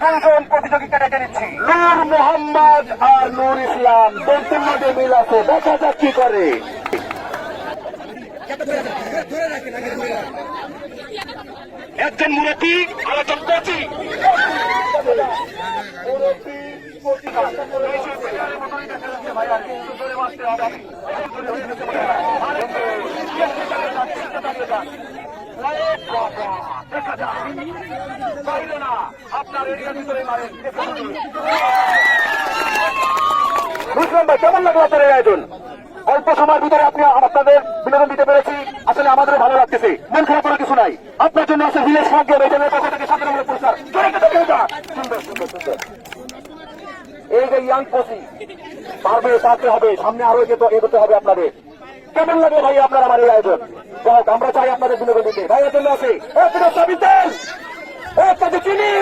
দুজন প্রতিযোগিতা ডেকে নিচ্ছি। নূর মোহাম্মদ আর নূর ইসলাম দন্তের মধ্যে মিল আছে। দেখা যাক কি করে। একজন মুরব্বী আর একজন কোচি। মারেন বুঝলাম ভাই কেমন লাগল আপনার এই আয়োজন অল্প সময়ের ভিতরে আপনি আপনাদের বিনোদন দিতে পেরেছি আসলে আমাদের ভালো লাগতেছে মন খারাপ করার কিছু নাই আপনার জন্য আছে ভিলেজ ভাগ্য বেতনের পক্ষ থেকে সাধারণমূলক পুরস্কার এই যে ইয়াং পসি পারবে পারতে হবে, সামনে আরও এগোতে হবে আপনাদের। কেমন লাগে ভাই আপনার আমার এই আয়োজন? আমরা চাই আপনাদের বিনোদন দিতে। ভাই জন্য আছে কেজি চিনি